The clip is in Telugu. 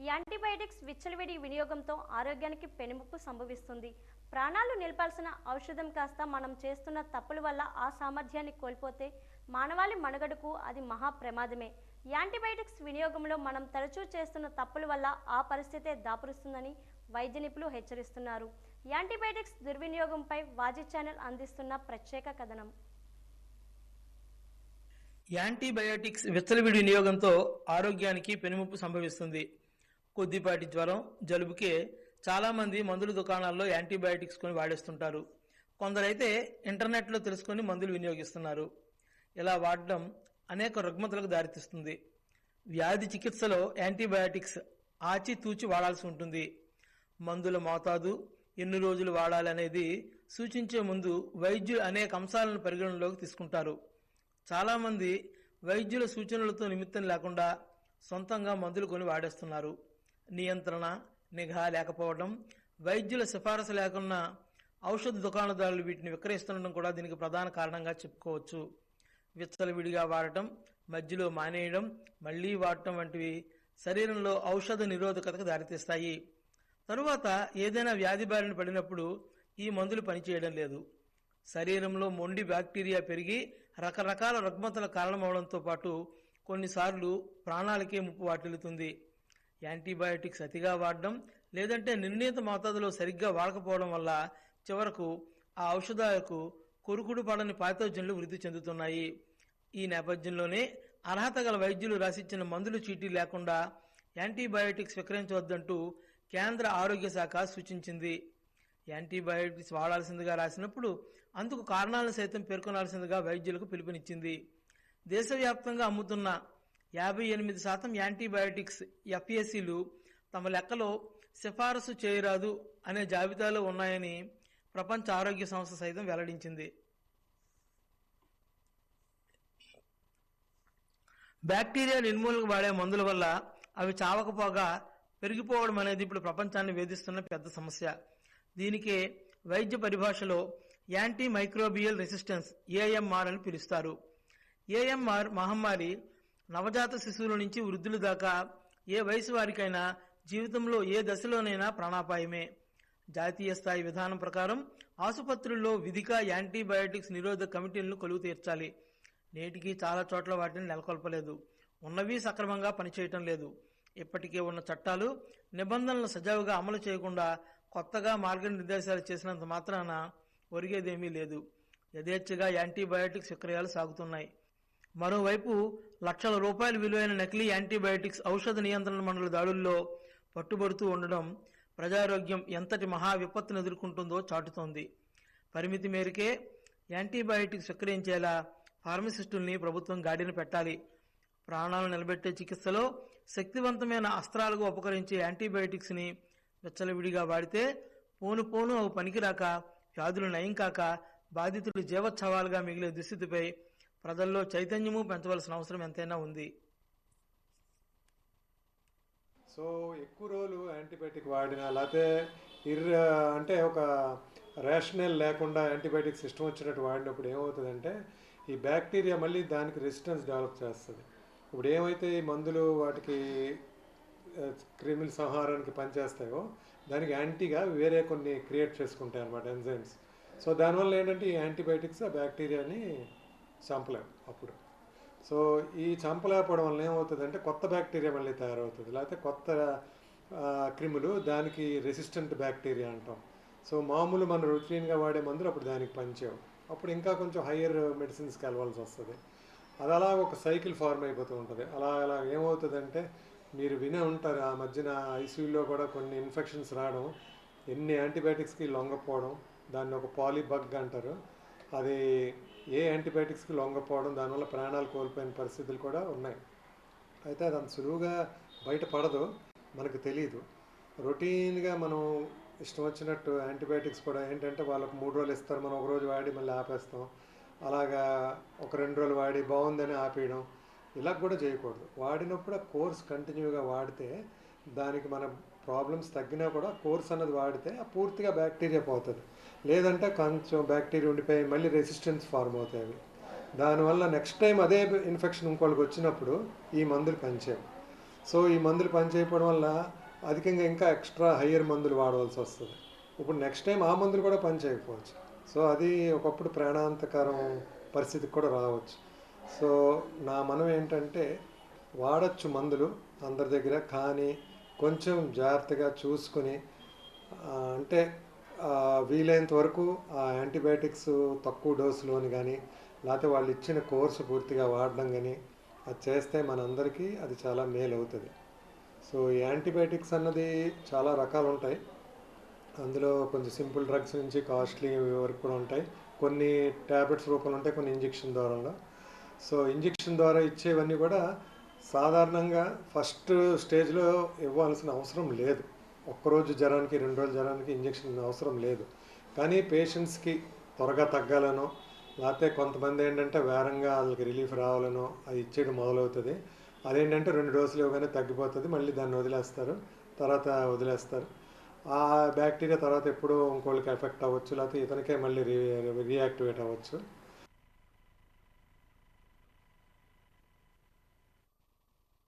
ఈ యాంటీబయాటిక్స్ విచ్చలవిడి వినియోగంతో ఆరోగ్యానికి పెనుముప్పు సంభవిస్తుంది. ప్రాణాలు నిలపాల్సిన ఔషధం కాస్త మనం చేస్తున్న తప్పుల వల్ల ఆ సామర్థ్యాన్ని కోల్పోతే మానవాళి మనుగడకు అది మహా ప్రమాదమే. యాంటీబయాటిక్స్ వినియోగంలో మనం తరచూ చేస్తున్న తప్పుల వల్ల ఆ పరిస్థితే దాపురుస్తుందని వైద్య నిపుణులు హెచ్చరిస్తున్నారు. యాంటీబయాటిక్స్ దుర్వినియోగంపై వాజీ ఛానల్ అందిస్తున్న ప్రత్యేక కథనం. యాంటీబయాటిక్స్ విచ్చలవిడి వినియోగంతో ఆరోగ్యానికి పెనుముప్పు సంభవిస్తుంది. కొద్దిపాటి జ్వరం జలుబుకే చాలామంది మందుల దుకాణాల్లో యాంటీబయాటిక్స్ కొని వాడేస్తుంటారు. కొందరైతే ఇంటర్నెట్లో తెలుసుకొని మందులు వినియోగిస్తున్నారు. ఇలా వాడడం అనేక రుగ్మతలకు దారితీస్తుంది. వ్యాధి చికిత్సలో యాంటీబయాటిక్స్ ఆచితూచి వాడాల్సి ఉంటుంది. మందుల మోతాదు ఎన్ని రోజులు వాడాలనేది సూచించే ముందు వైద్యులు అనేక అంశాలను పరిగణనలోకి తీసుకుంటారు. చాలామంది వైద్యుల సూచనలతో నిమిత్తం లేకుండా సొంతంగా మందులు కొని వాడేస్తున్నారు. నియంత్రణ నిఘా లేకపోవడం వైద్యుల సిఫారసు లేకున్నా ఔషధ దుకాణదారులు వీటిని విక్రయిస్తుండడం కూడా దీనికి ప్రధాన కారణంగా చెప్పుకోవచ్చు. విచ్చలవిడిగా వాడటం మధ్యలో మానేయడం మళ్ళీ వాడటం వంటివి శరీరంలో ఔషధ నిరోధకతకు దారితీస్తాయి. తరువాత ఏదైనా వ్యాధి బారిన పడినప్పుడు ఈ మందులు పనిచేయడం లేదు. శరీరంలో మొండి బ్యాక్టీరియా పెరిగి రకరకాల రుగ్మతల కారణమవడంతో పాటు కొన్నిసార్లు ప్రాణాలకే ముప్పు వాటిల్లుతుంది. యాంటీబయాటిక్స్ అతిగా వాడడం లేదంటే నిర్ణీత మోతాదులో సరిగ్గా వాడకపోవడం వల్ల చివరకు ఆ ఔషధాలకు కొరుకుడు పడని పాథోజన్లు వృద్ధి చెందుతున్నాయి. ఈ నేపథ్యంలోనే అర్హత గల వైద్యులు రాసిచ్చిన మందులు చీటీ లేకుండా యాంటీబయాటిక్స్ విక్రయించవద్దంటూ కేంద్ర ఆరోగ్య శాఖ సూచించింది. యాంటీబయాటిక్స్ వాడాల్సిందిగా రాసినప్పుడు అందుకు కారణాలను సైతం పేర్కొనాల్సిందిగా వైద్యులకు పిలుపునిచ్చింది. దేశవ్యాప్తంగా అమ్ముతున్న యాభై ఎనిమిది శాతం యాంటీబయాటిక్స్ ఎఫ్ఏసీలు తమ లెక్కలో సిఫారసు చేయరాదు అనే జాబితాలో ఉన్నాయని ప్రపంచ ఆరోగ్య సంస్థ సైతం వెల్లడించింది. బ్యాక్టీరియా నిర్మూలనకు వాడే మందుల వల్ల అవి చావకపోగా పెరిగిపోవడం అనేది ఇప్పుడు ప్రపంచాన్ని వేధిస్తున్న పెద్ద సమస్య. దీనికే వైద్య పరిభాషలో యాంటీ మైక్రోబియల్ రెసిస్టెన్స్ ఏఎంఆర్ అని పిలుస్తారు. ఏఎంఆర్ మహమ్మారి నవజాత శిశువుల నుంచి వృద్ధుల దాకా ఏ వయసు వారికైనా జీవితంలో ఏ దశలోనైనా ప్రాణాపాయమే. జాతీయ స్థాయి విధానం ప్రకారం ఆసుపత్రుల్లో విధిక యాంటీబయాటిక్స్ నిరోధక కమిటీలను కొలువు తీర్చాలి. నేటికి చాలా చోట్ల వాటిని నెలకొల్పలేదు. ఉన్నవి సక్రమంగా పనిచేయటం లేదు. ఇప్పటికే ఉన్న చట్టాలు నిబంధనలు సజావుగా అమలు చేయకుండా కొత్తగా మార్గనిర్దేశాలు చేసినంత మాత్రాన ఒరిగేదేమీ లేదు. యథేచ్ఛగా యాంటీబయాటిక్స్ విక్రయాలు సాగుతున్నాయి. మరోవైపు లక్షల రూపాయల విలువైన నకిలీ యాంటీబయాటిక్స్ ఔషధ నియంత్రణ మండలి దాడుల్లో పట్టుబడుతూ ఉండడం ప్రజారోగ్యం ఎంతటి మహా విపత్తును ఎదుర్కొంటుందో చాటుతోంది. పరిమితి మేరకే యాంటీబయాటిక్స్ విక్రయించేలా ఫార్మసిస్టుల్ని ప్రభుత్వం గాడిన పెట్టాలి. ప్రాణాలు నిలబెట్టే చికిత్సలో శక్తివంతమైన అస్త్రాలుగా ఉపకరించే యాంటీబయాటిక్స్ని విచ్చలవిడిగా వాడితే పోను పోను అవి పనికిరాక వ్యాధులు నయం కాక బాధితులు జీవోత్సవాలుగా మిగిలే దుస్థితిపై ప్రజల్లో చైతన్యము పెంచవలసిన అవసరం ఎంతైనా ఉంది. సో ఎక్కువ రోజులు యాంటీబయాటిక్ వాడినా లేకపోతే ఇర్ అంటే ఒక రేషనల్ లేకుండా యాంటీబయాటిక్స్ ఇష్టం వచ్చినట్టు వాడినప్పుడు ఏమవుతుందంటే ఈ బ్యాక్టీరియా మళ్ళీ దానికి రెసిస్టెన్స్ డెవలప్ చేస్తుంది. ఇప్పుడు ఏమైతే ఈ మందులు వాటికి క్రిమిల సంహారానికి పనిచేస్తాయో దానికి యాంటీగా వేరే కొన్ని క్రియేట్ చేసుకుంటాయి అనమాట ఎంజైమ్స్. సో దానివల్ల ఏంటంటే ఈ యాంటీబయాటిక్స్ ఆ బ్యాక్టీరియాని చంపలేము అప్పుడు. సో ఈ చంపలేకపోవడం వల్ల ఏమవుతుందంటే కొత్త బ్యాక్టీరియా మళ్ళీ తయారవుతుంది. లేకపోతే కొత్త క్రిములు దానికి రెసిస్టెంట్ బ్యాక్టీరియా అంటాం. సో మామూలు మన రొటీన్గా వాడే మందులు అప్పుడు దానికి పనిచేయవు. అప్పుడు ఇంకా కొంచెం హయ్యర్ మెడిసిన్స్కి వెళ్ళవలసి వస్తుంది. అది అలా ఒక సైకిల్ ఫార్మ్ అయిపోతూ ఉంటుంది. అలా అలా ఏమవుతుందంటే మీరు వినే ఉంటారు ఆ మధ్యన ఐసీయూలో కూడా కొన్ని ఇన్ఫెక్షన్స్ రావడం ఎన్ని యాంటీబయాటిక్స్కి లొంగపోవడం దాన్ని ఒక పాలీబగ్ అంటారు. అది ఏ యాంటీబయాటిక్స్కి లొంగపోవడం దానివల్ల ప్రాణాలు కోల్పోయిన పరిస్థితులు కూడా ఉన్నాయి. అయితే అది అంత సులువుగా బయటపడదు మనకు తెలియదు రొటీన్గా మనం ఇష్టం వచ్చినట్టు యాంటీబయాటిక్స్ కూడా ఏంటంటే వాళ్ళకు మూడు రోజులు ఇస్తారు మనం ఒక రోజు వాడి మళ్ళీ ఆపేస్తాం. అలాగా ఒక రెండు రోజులు వాడి బాగుందని ఆపేయడం ఇలా కూడా చేయకూడదు. వాడినప్పుడు ఆ కోర్స్ కంటిన్యూగా వాడితే దానికి మన ప్రాబ్లమ్స్ తగ్గినా కూడా కోర్స్ అన్నది వాడితే ఆ పూర్తిగా బ్యాక్టీరియా పోతుంది. లేదంటే కొంచెం బ్యాక్టీరియా ఉండిపోయి మళ్ళీ రెసిస్టెన్స్ ఫార్మ్ అవుతాయి అవి. దానివల్ల నెక్స్ట్ టైం అదే ఇన్ఫెక్షన్ ఇంకోళ్ళకి వచ్చినప్పుడు ఈ మందులు పనిచేయవు. సో ఈ మందులు పనిచేయకపోవడం వల్ల అధికంగా ఇంకా ఎక్స్ట్రా హయ్యర్ మందులు వాడవలసి వస్తుంది. ఇప్పుడు నెక్స్ట్ టైం ఆ మందులు కూడా పనిచేయకపోవచ్చు. సో అది ఒకప్పుడు ప్రాణాంతకరం పరిస్థితికి కూడా రావచ్చు. సో నా మనం ఏంటంటే వాడచ్చు మందులు అందరి దగ్గర కానీ కొంచెం జాగ్రత్తగా చూసుకుని అంటే వీలైనంత వరకు ఆ యాంటీబయాటిక్స్ తక్కువ డోసులోని కానీ లేకపోతే వాళ్ళు ఇచ్చిన కోర్సు పూర్తిగా వాడడం కానీ అది చేస్తే మనందరికీ అది చాలా మేలు అవుతుంది సో ఈ యాంటీబయాటిక్స్ అన్నది చాలా రకాలు ఉంటాయి అందులో కొంచెం సింపుల్ డ్రగ్స్ నుంచి కాస్ట్లీ వరకు కూడా ఉంటాయి. కొన్ని ట్యాబ్లెట్స్ రూపంలో ఉంటాయి కొన్ని ఇంజెక్షన్ ద్వారా సో ఇంజెక్షన్ ద్వారా ఇచ్చేవన్నీ కూడా సాధారణంగా ఫస్ట్ స్టేజ్లో ఇవ్వాల్సిన అవసరం లేదు. ఒక్కరోజు జ్వరానికి రెండు రోజుల జ్వరానికి ఇంజక్షన్ అవసరం లేదు. కానీ పేషెంట్స్కి త్వరగా తగ్గాలనో లేకపోతే కొంతమంది ఏంటంటే వేరంగా వాళ్ళకి రిలీఫ్ రావాలనో అది ఇచ్చేయడం మొదలవుతుంది. అదేంటంటే రెండు డోసులు ఇవ్వగానే తగ్గిపోతుంది మళ్ళీ దాన్ని వదిలేస్తారు తర్వాత వదిలేస్తారు. ఆ బ్యాక్టీరియా తర్వాత ఎప్పుడూ ఇంకోళ్ళకి ఎఫెక్ట్ అవ్వచ్చు లేకపోతే ఇతనికే మళ్ళీ రి రియాక్టివేట్ అవ్వచ్చు.